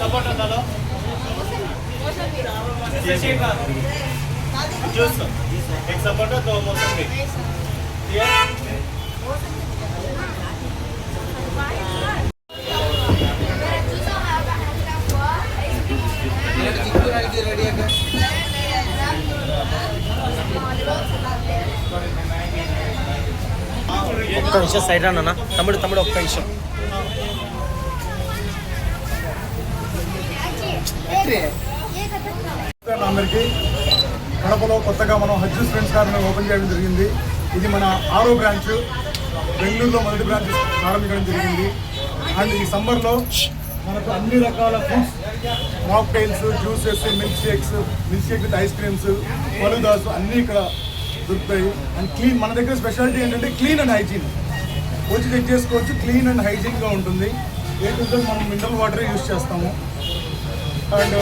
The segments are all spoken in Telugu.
సపోర్ట్ ఉందా ఎక్ సపోర్ట్తో మోసంబి ఒక్క నిమిషం సైడ్ రానా తమ్ముడు తమ్ముడు ఒక్క నిమిషం. అందరికీ కడపలో కొత్తగా మనం హజ్ ఫ్రెండ్స్ గారిని ఓపెన్ చేయడం జరిగింది. ఇది మన ఆరో బ్రాంచ్ బెంగళూరులో మొదటి బ్రాంచ్ ప్రారంభించడం జరిగింది. అండ్ ఈ సమ్మర్లో మనకు అన్ని రకాల fruits mocktails juices milk shakes milk shake with ice creams faloodas అన్నీ ఇక్కడ దొరుకుతాయి. అండ్ క్లీన్ మన దగ్గర స్పెషాలిటీ ఏంటంటే క్లీన్ అండ్ హైజీన్ వచ్చి చెక్ చేసుకోవచ్చు క్లీన్ అండ్ హైజీన్గా ఉంటుంది. ఏంటంటే మనం మినరల్ వాటర్ యూస్ చేస్తాము. అండ్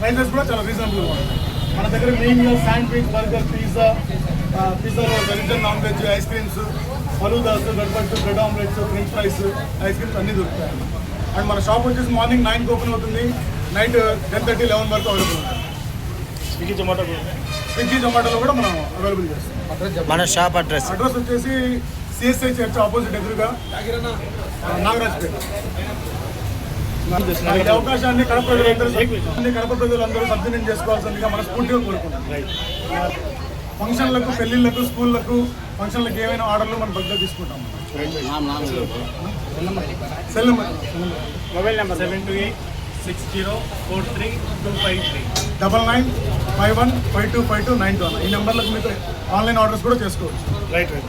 ప్రైజెస్ కూడా చాలా రీజనబుల్గా ఉంటాయి మన దగ్గర మెయిన్గా sandwich burger pizza pizza vegetable non veg ice creams faloodas గడ్బట్టు bread omelettes French fries ice creams అన్నీ దొరుకుతాయి. అండ్ మన షాప్ వచ్చేసి మార్నింగ్ నైన్కి ఓపెన్ అవుతుంది. నైట్ టెన్ థర్టీ లెవెన్ వరకు అవైలబుల్ స్విగ్గీ జొమాటో స్విగ్గీ జొమాటోలో కూడా మనం అవైలబుల్ చేస్తాం. మన షాప్ అడ్రస్ అడ్రస్ వచ్చేసి సిఎస్ఐ చర్చ్ ఆపోజిట్ ఎదురుగా నాగరాజ్ అవకాశాన్ని కడప ప్రజలందరూ కడప ప్రజలందరూ సద్వినియోగం చేసుకోవాల్సిందిగా మనస్ఫూర్తిగా కోరుకుంటున్నాం. ఫంక్షన్లకు పెళ్ళిళ్ళకు స్కూళ్ళకు ఫంక్షన్లకు ఏమైనా ఆర్డర్లు మనం బగ్గ తీసుకుంటాం cell number mobile number seven two eight six zero four three two five three. Double nine five one five two five two nine two ఈ నెంబర్లకు మీకు ఆన్లైన్ ఆర్డర్స్ కూడా చేసుకోవచ్చు. Right right.